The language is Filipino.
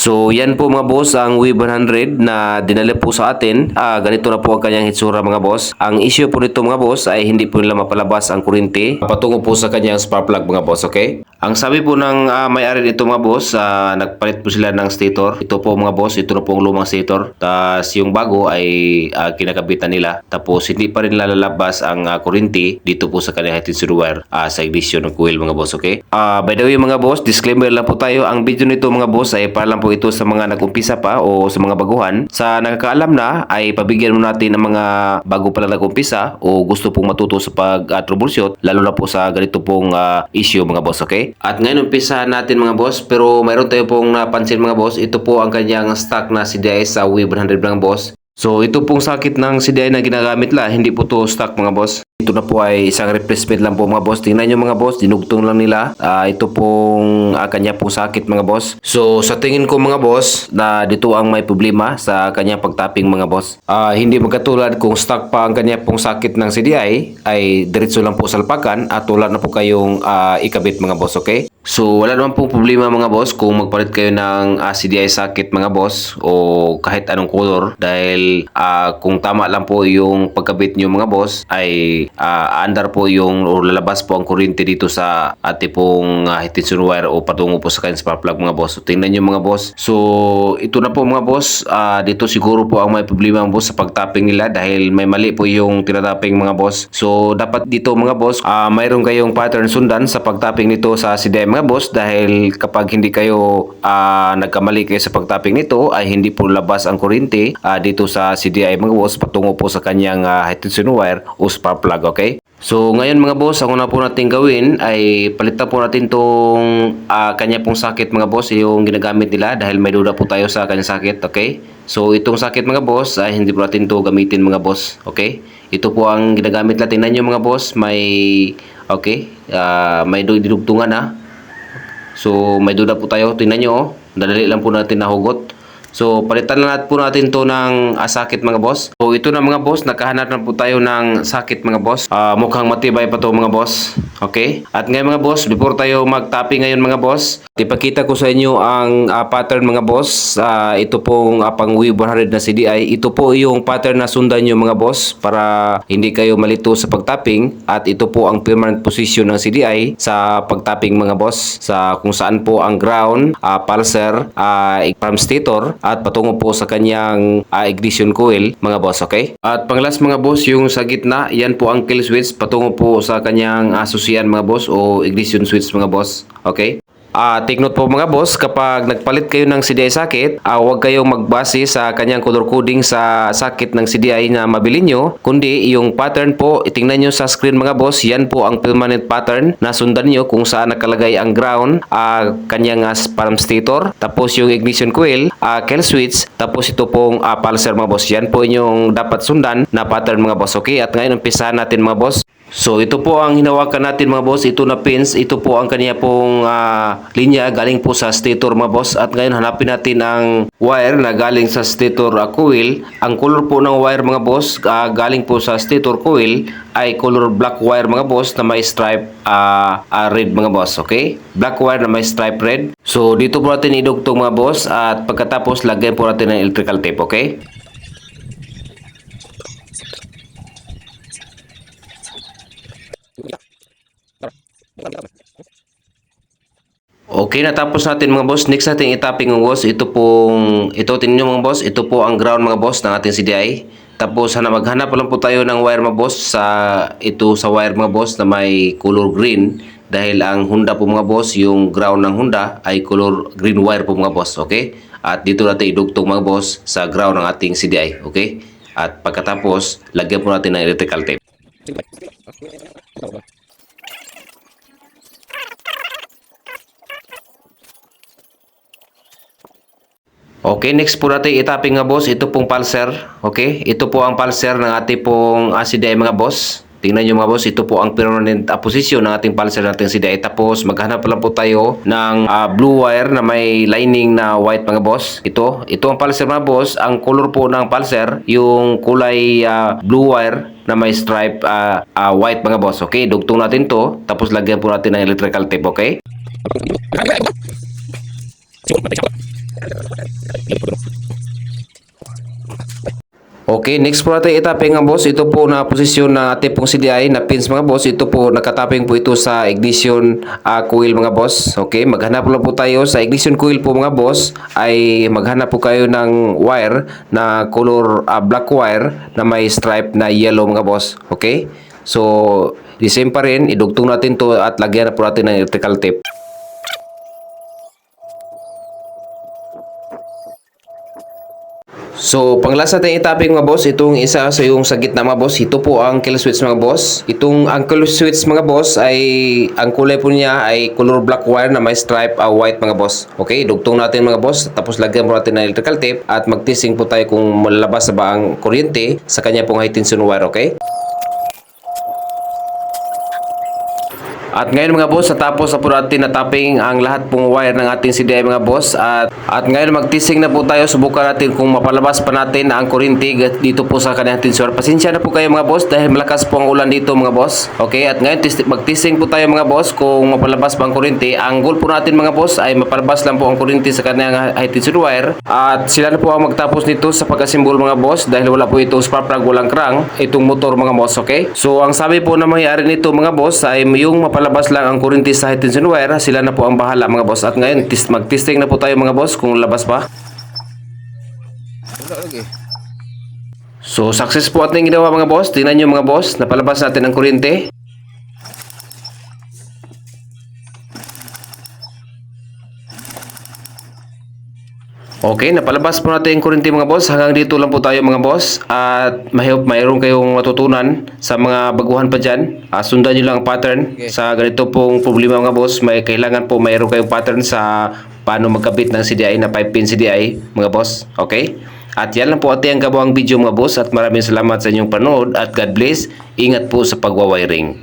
So yan po mga boss ang W100 na dinala po sa atin. Ah, ganito na po ang kanyang hitsura mga boss. Ang issue po nito mga boss ay hindi po nila mapalabas ang kuryente patungo po sa kanyang spark plug mga boss, okay? Ang sabi po ng ah, may-ari nito mga boss, ah, nagpalit po sila ng stator. Ito po mga boss, ito na po ang lumang stator. Tapos yung bago ay ah, kinakabitan nila. Tapos hindi pa rin lalabas ang ah, kuryente dito po sa kanyang hitsura wire ah, sa ignition ng coil mga boss, okay? Ah, by the way mga boss, disclaimer lang po tayo. Ang video nito mga boss ay para lang po ito sa mga nag-umpisa pa o sa mga baguhan. Sa nakakaalam na ay pabigyan mo natin ng mga bago pa lang nag-umpisa o gusto pong matuto sa pag-troubleshoot lalo na po sa ganito pong ah, issue mga boss, okay? At ngayon umpisa natin mga boss pero mayroon tayo pong napansin mga boss. Ito po ang kanyang stock na CDI sa W100 mga boss. So ito pong sakit ng CDI na ginagamit la, hindi po to stock mga boss. Ito na po ay isang replacement lang po mga boss. Tingnan nyo mga boss, dinugtong lang nila. Ah, ito pong ah, kanya pong sakit mga boss. So sa tingin ko mga boss, na dito ang may problema sa kanya pagtapping mga boss. Ah, hindi magkatulad kung stock pa ang kanya pong sakit ng CDI, ay diretso lang po salpakan at wala na po kayong ah, ikabit mga boss, okay? So wala naman pong problema mga boss kung magpalit kayo ng ah, CDI socket mga boss o kahit anong color dahil ah, kung tama lang po yung pagkabit nyo mga boss ay ah, andar po yung o lalabas po ang kuryente dito sa ate pong uh, tension wire o patungo po sa kanyang spark plug mga boss. So tingnan nyo mga boss. So ito na po mga boss. Ah, dito siguro po ang may problema mga boss sa pagtapping nila dahil may mali po yung tinatapping mga boss. So dapat dito mga boss ah, mayroon kayong pattern sundan sa pagtapping nito sa CDI mga boss dahil kapag hindi kayo ah, nagkamali kayo sa pagtapping nito ay hindi po labas ang kuryente ah, dito sa CDI mga boss patungo po sa kanyang uh, tension wire o spark plug okay? So ngayon mga boss, ang una po natin gawin ay palitan po natin tong ah, kanya pong sakit mga boss, yung ginagamit nila dahil may duda po tayo sa kanyang sakit, okay? So itong sakit mga boss ay hindi po natin to gamitin mga boss, okay? Ito po ang ginagamit natin ninyo mga boss, may okay, ah, may dinugtungan ha. So may duda po tayo, tingnan nyo oh, dadali lang po natin nahugot. So, palitan na natin po natin to ng ah, sakit mga boss. So, ito na mga boss, nakahanap na po tayo ng sakit mga boss. Ah, mukhang matibay pa to mga boss. Okay? At ngayon mga boss, before tayo mag-tapping ngayon mga boss, ipakita ko sa inyo ang ah, pattern mga boss. Ah, ito pong uh, pang W100 na CDI. Ito po yung pattern na sundan nyo mga boss para hindi kayo malito sa pag-tapping. At ito po ang permanent position ng CDI sa pag-tapping mga boss. Sa kung saan po ang ground, ah, pulser, ah, from stator at patungo po sa kanyang ah, ignition coil mga boss, okay? At panglas mga boss, yung sa gitna, yan po ang kill switch patungo po sa kanyang asusian mga boss o ignition switch mga boss, okay? Ah, take note po mga boss, kapag nagpalit kayo ng CDI socket, ah, huwag kayong magbase sa kanyang color coding sa socket ng CDI na mabili nyo, kundi yung pattern po, itingnan nyo sa screen mga boss, yan po ang permanent pattern na sundan nyo kung saan nakalagay ang ground, ah, kanyang ah, palm stator, tapos yung ignition coil, ah, kill switch, tapos ito pong ah, pulser mga boss. Yan po yung dapat sundan na pattern mga boss. Okay, at ngayon umpisahan natin mga boss. So ito po ang hinawakan natin mga boss, ito na pins, ito po ang kanya pong ah, linya galing po sa stator mga boss at ngayon hanapin natin ang wire na galing sa stator ah, coil. Ang color po ng wire mga boss ah, galing po sa stator coil ay color black wire mga boss na may stripe ah, ah, red mga boss, okay? Black wire na may stripe red. So dito po natin idugtong mga boss at pagkatapos lagyan po natin ng electrical tape, okay? Okay, natapos natin mga boss. Next natin itapping mga boss. Ito pong, ito tingnan nyo mga boss. Ito po ang ground mga boss ng ating CDI. Tapos hana, maghanap lang po tayo ng wire mga boss sa ito sa wire mga boss na may color green. Dahil ang Honda po mga boss, yung ground ng Honda ay color green wire po mga boss. Okay? At dito natin idugtong mga boss sa ground ng ating CDI. Okay? At pagkatapos, lagyan po natin ng electrical tape. Okay, next po natin itapping nga boss. Ito pong pulser. Okay, ito po ang pulser ng ating pong uh, CDI mga boss. Tingnan nyo mga boss, ito po ang permanent uh, position ng ating pulser natin CDI. Tapos maghanap lang po tayo ng uh, blue wire na may lining na white mga boss. Ito, ito ang pulser mga boss. Ang color po ng pulser, yung kulay uh, blue wire na may stripe uh, uh, white mga boss. Okay, dugtong natin to. Tapos lagyan po natin ng electrical tape, okay? Okay, next po natin itaping mga boss. Ito po na posisyon ng ating pong CDI na pins mga boss. Ito po nakatapping po ito sa ignition ah, coil mga boss. Okay, maghanap lang po tayo sa ignition coil po mga boss ay maghanap po kayo ng wire na color ah, black wire na may stripe na yellow mga boss. Okay? So, the same pa rin, idugtong natin to at lagyan na po natin ng electrical tape. So, panglasa natin itaping mga boss, itong isa sa yung sa gitna mga boss, ito po ang kill switch mga boss. Itong ang kill switch mga boss ay, ang kulay po niya ay color black wire na may stripe uh, white mga boss. Okay, dugtong natin mga boss, tapos lagyan po natin ng electrical tape at magtising po tayo kung malalabas na ba ang kuryente sa kanya pong high tension wire, okay? At ngayon mga boss, natapos na po natin na tapping ang lahat pong wire ng ating CDI mga boss. At, at ngayon magtising na po tayo, subukan natin kung mapalabas pa natin na ang kuryente dito po sa kanyang tensor. Pasensya na po kayo mga boss dahil malakas po ang ulan dito mga boss. Okay, at ngayon tis- magtising po tayo mga boss kung mapalabas pa ang kuryente. Ang goal po natin mga boss ay mapalabas lang po ang kuryente sa kanyang high tension wire. At sila na po ang magtapos nito sa pagkasimbol mga boss dahil wala po itong spark plug, walang crank, itong motor mga boss, okay? So ang sabi po na mangyayari nito mga boss ay yung mapalabas lang ang kuryente sa tension wire, sila na po ang bahala mga boss. At ngayon, tis- mag-testing na po tayo mga boss kung labas pa. So success po ating ginawa mga boss. Tingnan nyo mga boss, napalabas natin ang kuryente. Okay, napalabas po natin yung kuryente mga boss. Hanggang dito lang po tayo mga boss. At hope mayroon kayong matutunan sa mga baguhan pa dyan. Ah, sundan nyo lang ang pattern. Okay. Sa ganito pong problema mga boss, may kailangan po mayroon kayong pattern sa paano magkabit ng CDI na 5 pin CDI mga boss. Okay? At yan lang po ating ang gabuang video mga boss at maraming salamat sa inyong panood at God bless. Ingat po sa pagwawiring.